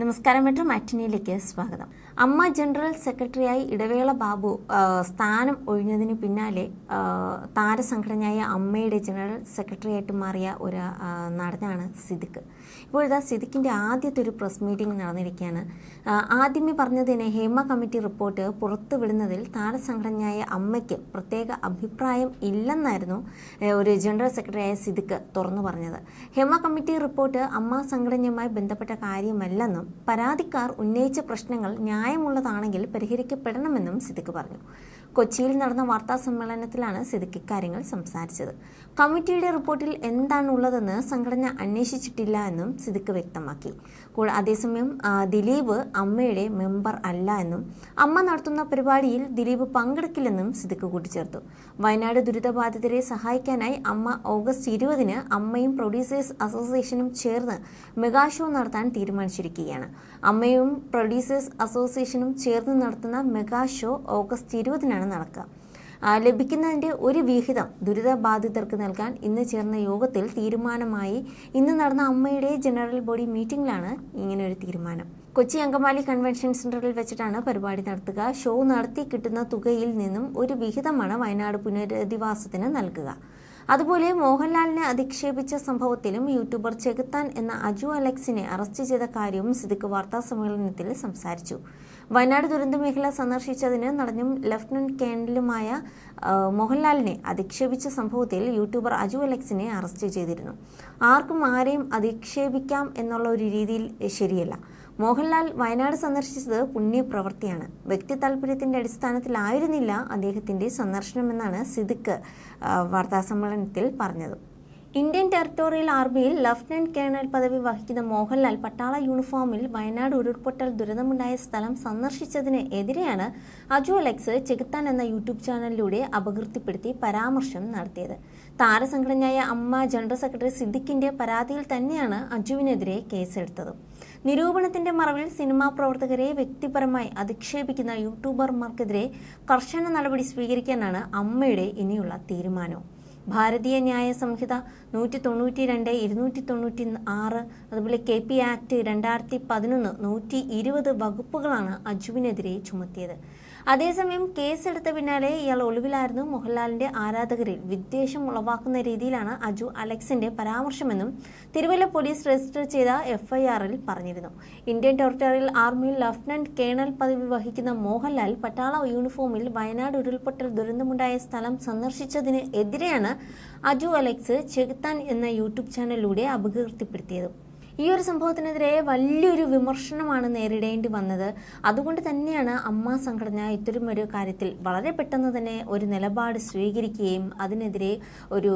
നമസ്കാരം മെട്രോ മാറ്റിനിയിലേക്ക് സ്വാഗതം. അമ്മ ജനറൽ സെക്രട്ടറിയായി ഇടവേള ബാബു സ്ഥാനം ഒഴിഞ്ഞതിന് പിന്നാലെ താരസംഘടനയായ അമ്മയുടെ ജനറൽ സെക്രട്ടറിയായിട്ട് മാറിയ ഒരു നടനാണ് സിദ്ദിഖ്. ഇപ്പോഴിതാ സിദ്ദിഖിന്റെ ആദ്യത്തെ ഒരു പ്രസ് മീറ്റിംഗ് നടന്നിരിക്കുകയാണ്. ആദ്യമേ പറഞ്ഞതിന് ഹേമ കമ്മിറ്റി റിപ്പോർട്ട് പുറത്തുവിടുന്നതിൽ താരസംഘടനയായ അമ്മയ്ക്ക് പ്രത്യേക അഭിപ്രായം ഇല്ലെന്നായിരുന്നു ഒരു ജനറൽ സെക്രട്ടറിയായ സിദ്ദിഖ് തുറന്നു പറഞ്ഞത്. ഹേമ കമ്മിറ്റി റിപ്പോർട്ട് അമ്മ സംഘടനയുമായി ബന്ധപ്പെട്ട കാര്യമല്ലെന്നും പരാതിക്കാർ ഉന്നയിച്ച പ്രശ്നങ്ങൾ ന്യായമുള്ളതാണെങ്കിൽ പരിഹരിക്കപ്പെടണമെന്നും സിദ്ദിഖ് പറഞ്ഞു. കൊച്ചിയിൽ നടന്ന വാർത്താ സമ്മേളനത്തിലാണ് സിദ്ദിഖ് ഇക്കാര്യങ്ങൾ സംസാരിച്ചത്. കമ്മിറ്റിയുടെ റിപ്പോർട്ടിൽ എന്താണ് എന്താണുള്ളതെന്ന് സംഘടന അന്വേഷിച്ചിട്ടില്ല എന്നും സിദ്ദിഖ് വ്യക്തമാക്കി. അതേസമയം ദിലീപ് അമ്മയുടെ മെമ്പർ അല്ല എന്നും അമ്മ നടത്തുന്ന പരിപാടിയിൽ ദിലീപ് പങ്കെടുക്കില്ലെന്നും സിദ്ദിഖ് കൂട്ടിച്ചേർത്തു. വയനാട് ദുരിതബാധിതരെ സഹായിക്കാനായി അമ്മ ഓഗസ്റ്റ് ഇരുപതിന് അമ്മയും പ്രൊഡ്യൂസേഴ്സ് അസോസിയേഷനും ചേർന്ന് മെഗാഷോ നടത്താൻ തീരുമാനിച്ചിരിക്കുകയാണ്. അമ്മയും പ്രൊഡ്യൂസേഴ്സ് അസോസിയേഷനും ചേർന്ന് നടത്തുന്ന മെഗാ ഷോ ഓഗസ്റ്റ് ഇരുപതിനാണ് നടക്കുക. ലഭിക്കുന്നതിന്റെ ഒരു വിഹിതം ദുരിതബാധിതർക്ക് നൽകാൻ ഇന്ന് ചേർന്ന യോഗത്തിൽ തീരുമാനമായി ഇന്ന് നടന്ന അമ്മയുടെ ജനറൽ ബോഡി മീറ്റിംഗിലാണ് ഇങ്ങനെയൊരു തീരുമാനം. കൊച്ചി അങ്കമാലി കൺവെൻഷൻ സെന്ററിൽ വെച്ചിട്ടാണ് പരിപാടി നടത്തുക. ഷോ നടത്തി കിട്ടുന്ന തുകയിൽ നിന്നും ഒരു വിഹിതമാണ് വയനാട് പുനരധിവാസത്തിന് നൽകുക. അതുപോലെ മോഹൻലാലിനെ അധിക്ഷേപിച്ച സംഭവത്തിലും യൂട്യൂബർ ചെകുത്താൻ എന്ന അജു അലക്സിനെ അറസ്റ്റ് ചെയ്ത കാര്യവും സിദ്ദിഖ് വാർത്താ സമ്മേളനത്തിൽ സംസാരിച്ചു. വയനാട് ദുരന്ത മേഖല സന്ദർശിച്ചതിന് നടനും ലഫ്റ്റനന്റ് കേണലുമായ മോഹൻലാലിനെ അധിക്ഷേപിച്ച സംഭവത്തിൽ യൂട്യൂബർ അജു അലക്സിനെ അറസ്റ്റ് ചെയ്തിരുന്നു. ആർക്കും ആരെയും അധിക്ഷേപിക്കാം എന്നുള്ള ഒരു രീതിയിൽ ശരിയല്ല. മോഹൻലാൽ വയനാട് സന്ദർശിച്ചത് പുണ്യപ്രവൃത്തിയാണ് വ്യക്തി താല്പര്യത്തിന്റെ അടിസ്ഥാനത്തിലായിരുന്നില്ല അദ്ദേഹത്തിന്റെ സന്ദർശനമെന്നാണ് സിദ്ദിഖ് ആ, വാർത്താസമ്മേളനത്തിൽ പറഞ്ഞത്. ഇന്ത്യൻ ടെറിട്ടോറിയൽ ആർമിയിൽ ലഫ്റ്റനന്റ് കേണൽ പദവി വഹിക്കുന്ന മോഹൻലാൽ പട്ടാള യൂണിഫോമിൽ വയനാട് ഉരുൾപൊട്ടൽ ദുരിതമുണ്ടായ സ്ഥലം സന്ദർശിച്ചതിന് എതിരെയാണ് അജു അലക്സ് ചെകുത്താൻ എന്ന യൂട്യൂബ് ചാനലിലൂടെ അപകീർത്തിപ്പെടുത്തി പരാമർശം നടത്തിയത്. താരസംഘടനയായ അമ്മ ജനറൽ സെക്രട്ടറി സിദ്ദിഖിന്റെ പരാതിയിൽ തന്നെയാണ് അജുവിനെതിരെ കേസെടുത്തത്. നിരൂപണത്തിന്റെ മറവിൽ സിനിമാ പ്രവർത്തകരെ വ്യക്തിപരമായി അധിക്ഷേപിക്കുന്ന യൂട്യൂബർമാർക്കെതിരെ കർശന നടപടി സ്വീകരിക്കാനാണ് അമ്മയുടെ ഇനിയുള്ള തീരുമാനം. ഭാരതീയ ന്യായ സംഹിത നൂറ്റി തൊണ്ണൂറ്റി രണ്ട് ഇരുന്നൂറ്റി തൊണ്ണൂറ്റി ആറ് അതുപോലെ കെ പി ആക്ട് രണ്ടായിരത്തി പതിനൊന്ന് നൂറ്റി ഇരുപത് വകുപ്പുകളാണ് അജുവിനെതിരെ ചുമത്തിയത്. അതേസമയം കേസെടുത്ത പിന്നാലെ ഇയാൾ ഒളിവിലായിരുന്നു. മോഹൻലാലിന്റെ ആരാധകരിൽ വിദ്വേഷം ഉളവാക്കുന്ന രീതിയിലാണ് അജു അലക്സിന്റെ പരാമർശമെന്നും തിരുവല്ല പോലീസ് രജിസ്റ്റർ ചെയ്ത എഫ്ഐആറിൽ പറഞ്ഞിരുന്നു. ഇന്ത്യൻ ടെറിട്ടോറിയൽ ആർമിയിൽ ലഫ്റ്റനന്റ് കേണൽ പദവി വഹിക്കുന്ന മോഹൻലാൽ പട്ടാള യൂണിഫോമിൽ വയനാട് ഉരുൾപൊട്ടൽ ദുരന്തമുണ്ടായ സ്ഥലം സന്ദർശിച്ചതിന് എതിരെയാണ് അജു അലക്സ് ചെകുത്താൻ എന്ന യൂട്യൂബ് ചാനലിലൂടെ അപകീർത്തിപ്പെടുത്തിയത്. ഈ ഒരു സംഭവത്തിനെതിരെ വലിയൊരു വിമർശനമാണ് നേരിടേണ്ടി വന്നത് അതുകൊണ്ട് തന്നെയാണ് അമ്മ സംഘടന ഇത്തരം ഒരു കാര്യത്തിൽ വളരെ പെട്ടെന്ന് തന്നെ ഒരു നിലപാട് സ്വീകരിക്കുകയും അതിനെതിരെ ഒരു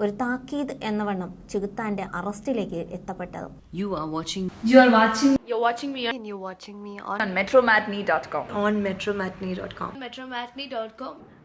ഒരു താക്കീത് എന്ന വണ്ണം ചെകുത്താന്റെ അറസ്റ്റിലേക്ക് എത്തപ്പെട്ടത് You are watching You are watching You're watching me and you're watching me on, on metromatney.com. on metromatney.com. metromatney.com.